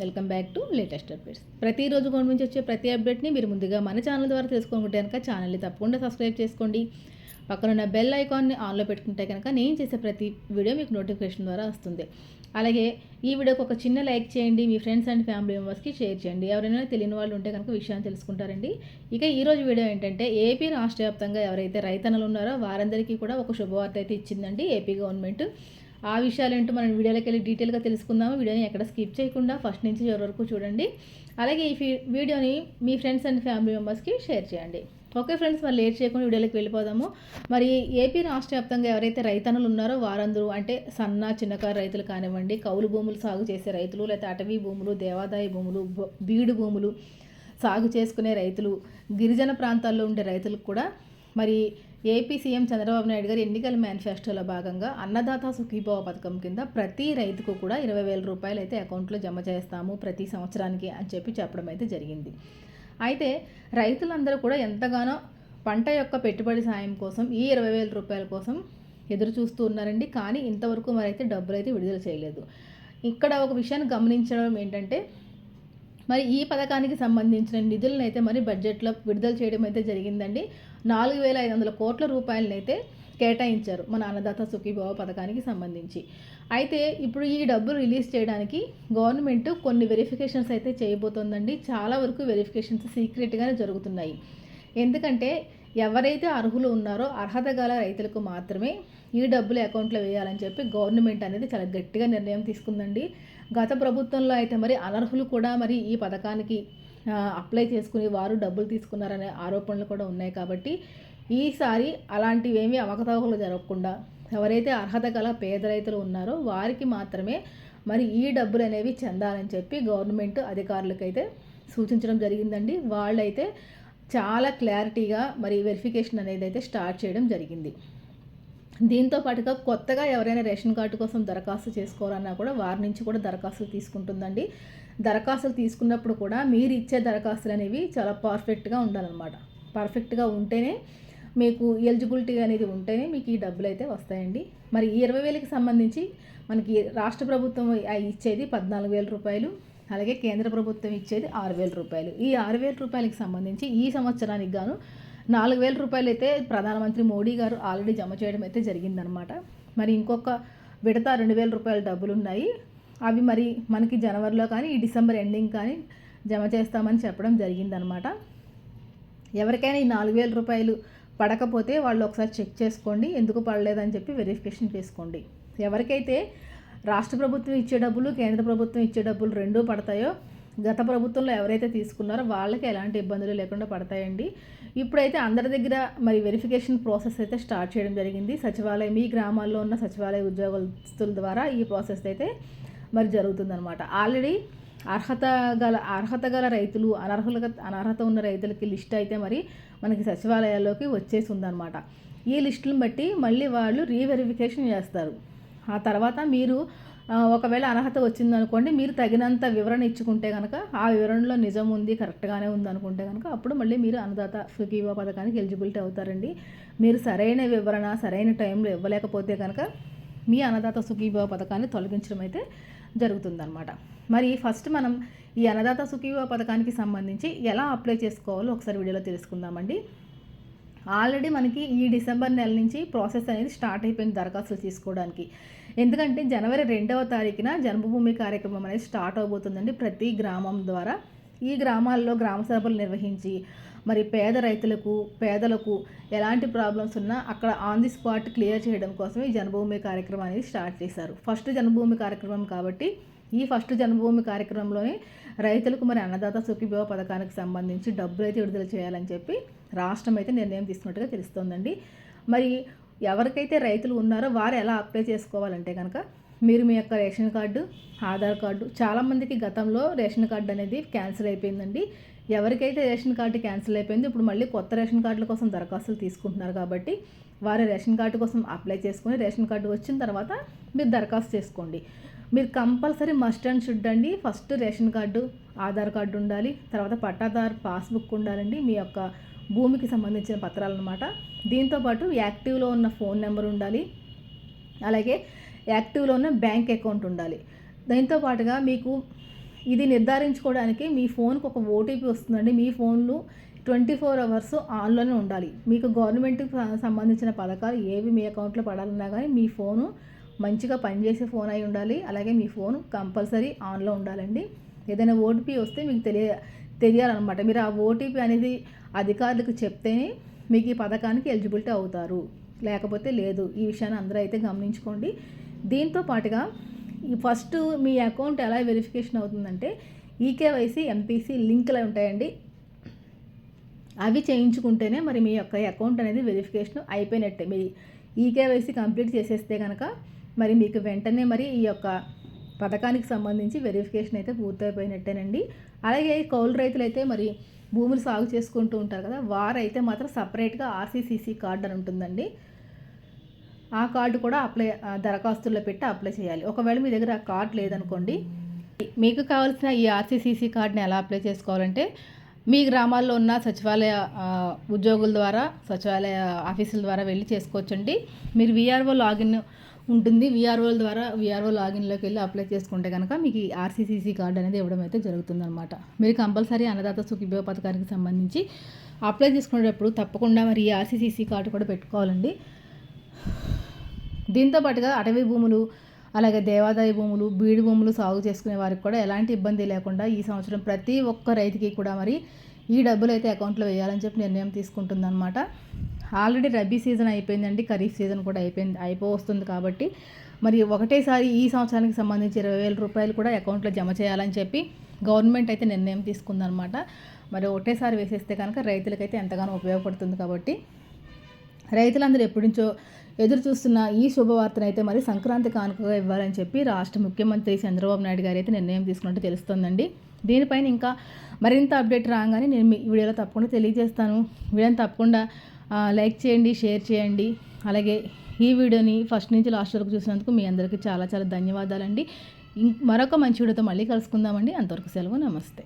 Welcome back to latest updates. ప్రతిరోజు నుంచి వచ్చే ప్రతి అప్డేట్ని మీరు ముందుగా మన ఛానల్ ద్వారా తెలుసుకుంటే కనుక ఛానల్ని తప్పకుండా సబ్స్క్రైబ్ చేసుకోండి. పక్కనున్న బెల్ ఐకాన్ని ఆన్లో పెట్టుకుంటే కనుక నేను చేసే ప్రతి వీడియో మీకు నోటిఫికేషన్ ద్వారా వస్తుంది. అలాగే ఈ వీడియోకి ఒక చిన్న లైక్ చేయండి మీ ఫ్రెండ్స్ అండ్ ఫ్యామిలీ మెంబర్స్కి షేర్ చేయండి. ఎవరైనా తెలియని వాళ్ళు ఉంటే కనుక విషయాన్ని తెలుసుకుంటారండి. ఇక ఈరోజు వీడియో ఏంటంటే ఏపీ రాష్ట్ర వ్యాప్తంగా ఎవరైతే రైతన్నలు ఉన్నారో వారందరికీ కూడా ఒక శుభవార్త అయితే ఇచ్చిందండి ఏపీ గవర్నమెంట్. ఆ విషయాలు ఏంటో మనం వీడియోలోకి వెళ్ళి డీటెయిల్గా తెలుసుకుందాము. వీడియోని ఎక్కడ స్కిప్ చేయకుండా ఫస్ట్ నుంచి చివరి వరకు చూడండి. అలాగే ఈ వీడియోని మీ ఫ్రెండ్స్ అండ్ ఫ్యామిలీ మెంబర్స్కి షేర్ చేయండి. ఓకే ఫ్రెండ్స్ మరి లేట్ చేయకుండా వీడియోలోకి వెళ్ళిపోదాము. మరి ఏపీ రాష్ట్ర వ్యాప్తంగా ఎవరైతే రైతన్నులు ఉన్నారో వారందరూ అంటే సన్న చిన్నకారు రైతులు కానివ్వండి కౌలు భూములు సాగు చేసే రైతులు లేకపోతే అటవీ భూములు దేవాదాయ భూములు బీడు భూములు సాగు చేసుకునే రైతులు గిరిజన ప్రాంతాల్లో ఉండే రైతులకు కూడా మరి ఏపీ సీఎం చంద్రబాబు నాయుడు గారు ఎన్నికల మేనిఫెస్టోలో భాగంగా అన్నదాత సుఖీభవ పథకం కింద ప్రతి రైతుకు కూడా ఇరవై వేల రూపాయలు అయితే అకౌంట్లో జమ చేస్తాము ప్రతి సంవత్సరానికి అని చెప్పి చెప్పడం అయితే జరిగింది. అయితే రైతులందరూ కూడా ఎంతగానో పంట యొక్క పెట్టుబడి సాయం కోసం ఈ ఇరవై వేల రూపాయల కోసం ఎదురు చూస్తూ ఉన్నారండి. కానీ ఇంతవరకు మరైతే డబ్బులు అయితే విడుదల చేయలేదు. ఇక్కడ ఒక విషయాన్ని గమనించడం ఏంటంటే మరి ఈ పథకానికి సంబంధించిన నిధులను అయితే మరి బడ్జెట్లో విడుదల చేయడం అయితే జరిగిందండి. నాలుగు వేల ఐదు వందల కోట్ల రూపాయలనైతే కేటాయించారు మన అన్నదాత సుఖీభావ పథకానికి సంబంధించి. అయితే ఇప్పుడు ఈ డబ్బులు రిలీజ్ చేయడానికి గవర్నమెంట్ కొన్ని వెరిఫికేషన్స్ అయితే చేయబోతోందండి. చాలా వరకు వెరిఫికేషన్స్ సీక్రెట్గానే జరుగుతున్నాయి. ఎందుకంటే ఎవరైతే అర్హులు ఉన్నారో అర్హత గల రైతులకు మాత్రమే ఈ డబ్బులు అకౌంట్లో వేయాలని చెప్పి గవర్నమెంట్ అనేది చాలా గట్టిగా నిర్ణయం తీసుకుందండి. గత ప్రభుత్వంలో అయితే మరి అనర్హులు కూడా మరి ఈ పథకానికి అప్లై చేసుకుని వారు డబ్బులు తీసుకున్నారనే ఆరోపణలు కూడా ఉన్నాయి కాబట్టి ఈసారి అలాంటివేమీ అవకతవకలు జరగకుండా ఎవరైతే అర్హత గల పేద రైతులు ఉన్నారో వారికి మాత్రమే మరి ఈ డబ్బులు అనేవి చెందాలని చెప్పి గవర్నమెంట్ అధికారులకైతే సూచించడం జరిగిందండి. వాళ్ళైతే చాలా క్లారిటీగా మరి వెరిఫికేషన్ అనేది అయితే స్టార్ట్ చేయడం జరిగింది. దీంతో పాటుగా కొత్తగా ఎవరైనా రేషన్ కార్డు కోసం దరఖాస్తు చేసుకోవాలన్నా కూడా వారి నుంచి కూడా దరఖాస్తులు తీసుకుంటుందండి. దరఖాస్తులు తీసుకున్నప్పుడు కూడా మీరు ఇచ్చే దరఖాస్తులు అనేవి చాలా పర్ఫెక్ట్గా ఉండాలన్నమాట. పర్ఫెక్ట్గా ఉంటేనే మీకు ఎలిజిబిలిటీ అనేది ఉంటేనే మీకు ఈ డబ్బులు అయితే వస్తాయండి. మరి ఈ ఇరవై వేలకి సంబంధించి మనకి రాష్ట్ర ప్రభుత్వం ఇచ్చేది పద్నాలుగు వేల రూపాయలు అలాగే కేంద్ర ప్రభుత్వం ఇచ్చేది ఆరు వేల రూపాయలు. ఈ ఆరు వేల రూపాయలకి సంబంధించి ఈ సంవత్సరానికి గాను నాలుగు వేల రూపాయలు అయితే ప్రధానమంత్రి మోడీ గారు ఆల్రెడీ జమ చేయడం అయితే జరిగిందనమాట మరి ఇంకొక విడత రెండు వేల రూపాయల డబ్బులు ఉన్నాయి అవి మరి మనకి జనవరిలో కానీ ఈ డిసెంబర్ ఎండింగ్ కానీ జమ చేస్తామని చెప్పడం జరిగిందనమాట ఎవరికైనా ఈ నాలుగు వేల రూపాయలు పడకపోతే వాళ్ళు ఒకసారి చెక్ చేసుకోండి ఎందుకు పడలేదని చెప్పి వెరిఫికేషన్ చేసుకోండి. ఎవరికైతే రాష్ట్ర ప్రభుత్వం ఇచ్చే డబ్బులు కేంద్ర ప్రభుత్వం ఇచ్చే డబ్బులు రెండూ పడతాయో గత ప్రభుత్వంలో ఎవరైతే తీసుకున్నారో వాళ్ళకి ఎలాంటి ఇబ్బందులు లేకుండా పడతాయండి. ఇప్పుడైతే అందరి దగ్గర మరి వెరిఫికేషన్ ప్రాసెస్ అయితే స్టార్ట్ చేయడం జరిగింది. సచివాలయం మీ గ్రామాల్లో ఉన్న సచివాలయ ఉద్యోగస్తుల ద్వారా ఈ ప్రాసెస్ అయితే మరి జరుగుతుందనమాట ఆల్రెడీ అర్హత గల అర్హత గల రైతులు అనర్హులుగా అనర్హత ఉన్న రైతులకి లిస్ట్ అయితే మరి మనకి సచివాలయాల్లోకి వచ్చేసి ఉందన్నమాట ఈ లిస్టులను బట్టి మళ్ళీ వాళ్ళు రీవెరిఫికేషన్ చేస్తారు. ఆ తర్వాత మీరు ఒకవేళ అర్హత వచ్చిందనుకోండి మీరు తగినంత వివరణ ఇచ్చుకుంటే కనుక ఆ వివరణలో నిజం ఉంది కరెక్ట్గానే ఉంది అనుకుంటే కనుక అప్పుడు మళ్ళీ మీరు అన్నదాత సుఖీవా పథకానికి ఎలిజిబిలిటీ అవుతారండి. మీరు సరైన వివరణ సరైన టైంలో ఇవ్వలేకపోతే కనుక మీ అన్నదాత సుఖీభావ పథకాన్ని తొలగించడం అయితే జరుగుతుందన్నమాట. మరి ఫస్ట్ మనం ఈ అన్నదాత సుఖీభావ పథకానికి సంబంధించి ఎలా అప్లై చేసుకోవాలో ఒకసారి వీడియోలో తెలుసుకుందామండి. ఆల్రెడీ మనకి ఈ డిసెంబర్ నెల నుంచి ప్రాసెస్ అనేది స్టార్ట్ అయిపోయింది దరఖాస్తులు తీసుకోవడానికి. ఎందుకంటే జనవరి రెండవ తారీఖున జన్మభూమి కార్యక్రమం అనేది స్టార్ట్ అవబోతుందండి ప్రతి గ్రామం ద్వారా. ఈ గ్రామాల్లో గ్రామ సభలు నిర్వహించి మరి పేద రైతులకు పేదలకు ఎలాంటి ప్రాబ్లమ్స్ ఉన్నా అక్కడ ఆన్ ది స్పాట్ క్లియర్ చేయడం కోసం ఈ జన్మభూమి కార్యక్రమం అనేది స్టార్ట్ చేశారు. ఫస్ట్ జన్మభూమి కార్యక్రమం కాబట్టి ఈ ఫస్ట్ జన్మభూమి కార్యక్రమంలోనే రైతులకు మరి అన్నదాత సుఖీభవ పథకానికి సంబంధించి డబ్బులు అయితే విడుదల చేయాలని చెప్పి రాష్ట్రం అయితే నిర్ణయం తీసుకున్నట్టుగా తెలుస్తోందండి. మరి ఎవరికైతే రైతులు ఉన్నారో వారు ఎలా అప్లై చేసుకోవాలంటే కనుక మీరు మీ యొక్క రేషన్ కార్డు ఆధార్ కార్డు చాలామందికి గతంలో రేషన్ కార్డు అనేది క్యాన్సిల్ అయిపోయిందండి. ఎవరికైతే రేషన్ కార్డు క్యాన్సిల్ అయిపోయింది ఇప్పుడు మళ్ళీ కొత్త రేషన్ కార్డుల కోసం దరఖాస్తులు తీసుకుంటున్నారు కాబట్టి వారి రేషన్ కార్డు కోసం అప్లై చేసుకొని రేషన్ కార్డు వచ్చిన తర్వాత మీరు దరఖాస్తు చేసుకోండి. మీరు కంపల్సరీ మస్ట్ అండ్ షుడ్ అండి. First ration card Aadhaar card ఉండాలి. తర్వాత పట్టాదారు పాస్బుక్ ఉండాలండి. మీ యొక్క భూమికి సంబంధించిన పత్రాలు అనమాట దీంతోపాటు యాక్టివ్లో ఉన్న ఫోన్ నెంబర్ ఉండాలి. అలాగే యాక్టివ్లో ఉన్న బ్యాంక్ అకౌంట్ ఉండాలి. దీంతో పాటుగా మీకు ఇది నిర్ధారించుకోవడానికి మీ ఫోన్కి ఒక ఓటీపీ వస్తుందండి. మీ ఫోన్లు ట్వంటీ ఫోర్ అవర్స్ ఆన్లోనే ఉండాలి. మీకు గవర్నమెంట్కి సంబంధించిన పథకాలు ఏవి మీ అకౌంట్లో పడాలన్నా కానీ మీ ఫోను మంచిగా పనిచేసే ఫోన్ అయి ఉండాలి. అలాగే మీ ఫోన్ కంపల్సరీ ఆన్లో ఉండాలండి. ఏదైనా ఓటీపీ వస్తే మీకు తెలియ తెలియాలన్నమాట. మీరు ఆ ఓటీపీ అనేది అధికారులకు చెప్తేనే మీకు ఈ పథకానికి ఎలిజిబిలిటీ అవుతారు. లేకపోతే లేదు. ఈ విషయాన్ని అందరూ అయితే గమనించుకోండి. దీంతో పాటుగా ఈ ఫస్ట్ మీ అకౌంట్ ఎలా వెరిఫికేషన్ అవుతుందంటే ఈకేవైసీ ఎంపీసీ లింకులు ఉంటాయండి. అవి చేయించుకుంటేనే మరి మీ యొక్క అకౌంట్ అనేది వెరిఫికేషన్ అయిపోయినట్టే. మీ ఈకేవైసీ కంప్లీట్ చేసేస్తే కనుక మరి మీకు వెంటనే మరి ఈ యొక్క పథకానికి సంబంధించి వెరిఫికేషన్ అయితే పూర్తయిపోయినట్టేనండి. అలాగే కౌలు రైతులు అయితే మరి భూములు సాగు చేసుకుంటూ ఉంటారు కదా వారైతే మాత్రం సపరేట్గా ఆర్సీసీసీ కార్డు అని ఉంటుందండి. ఆ కార్డు కూడా అప్లై దరఖాస్తుల్లో పెట్టి అప్లై చేయాలి. ఒకవేళ మీ దగ్గర ఆ కార్డు లేదనుకోండి మీకు కావాల్సిన ఈ ఆర్సీసీసీ కార్డుని ఎలా అప్లై చేసుకోవాలంటే మీ గ్రామాల్లో ఉన్న సచివాలయ ఉద్యోగుల ద్వారా సచివాలయ ఆఫీసుల ద్వారా వెళ్ళి చేసుకోవచ్చండి. మీరు విఆర్ఓ లాగిన్ ఉంటుంది. విఆర్ఓల ద్వారా విఆర్ఓ లాగిన్లోకి వెళ్ళి అప్లై చేసుకుంటే కనుక మీకు ఈ ఆర్సీసీసీ కార్డు అనేది ఇవ్వడం అయితే జరుగుతుందనమాట మీరు కంపల్సరీ అన్నదాత సుఖీభీమ పథకానికి సంబంధించి అప్లై చేసుకునేటప్పుడు తప్పకుండా మరి ఈ ఆర్సీసీసీ కార్డు కూడా పెట్టుకోవాలండి. దీంతో పాటుగా అటవీ భూములు అలాగే దేవాదాయ భూములు బీడు భూములు సాగు చేసుకునే వారికి కూడా ఎలాంటి ఇబ్బంది లేకుండా ఈ సంవత్సరం ప్రతి ఒక్క రైతుకి కూడా మరి ఈ డబ్బులు అయితే అకౌంట్లో వేయాలని చెప్పి నిర్ణయం తీసుకుంటుందన్నమాట. ఆల్రెడీ రబీ సీజన్ అయిపోయిందండి ఖరీఫ్ సీజన్ కూడా అయిపోయింది అయిపో వస్తుంది కాబట్టి మరి ఒకటేసారి ఈ సంవత్సరానికి సంబంధించి ఇరవై వేల రూపాయలు కూడా అకౌంట్లో జమ చేయాలని చెప్పి గవర్నమెంట్ అయితే నిర్ణయం తీసుకుందనమాట మరి ఒకటేసారి వేసేస్తే కనుక రైతులకైతే ఎంతగానో ఉపయోగపడుతుంది కాబట్టి రైతులందరూ ఎప్పటి నుంచో ఎదురు చూస్తున్న ఈ శుభవార్తను అయితే మరి సంక్రాంతి కానుకగా ఇవ్వాలని చెప్పి రాష్ట్ర ముఖ్యమంత్రి చంద్రబాబు నాయుడు గారు అయితే నిర్ణయం తీసుకున్నట్టు తెలుస్తోందండి. దీనిపైన ఇంకా మరింత అప్డేట్ రాగానే నేను మీ వీడియోలో తప్పకుండా తెలియజేస్తాను. వీడియోని తప్పకుండా లైక్ చేయండి షేర్ చేయండి. అలాగే ఈ వీడియోని ఫస్ట్ నుంచి లాస్ట్ వరకు చూసినందుకు మీ అందరికీ చాలా చాలా ధన్యవాదాలండి. ఇం- మరొక మంచి వీడియోతో మళ్ళీ కలుసుకుందామండి. అంతవరకు సెలవు నమస్తే.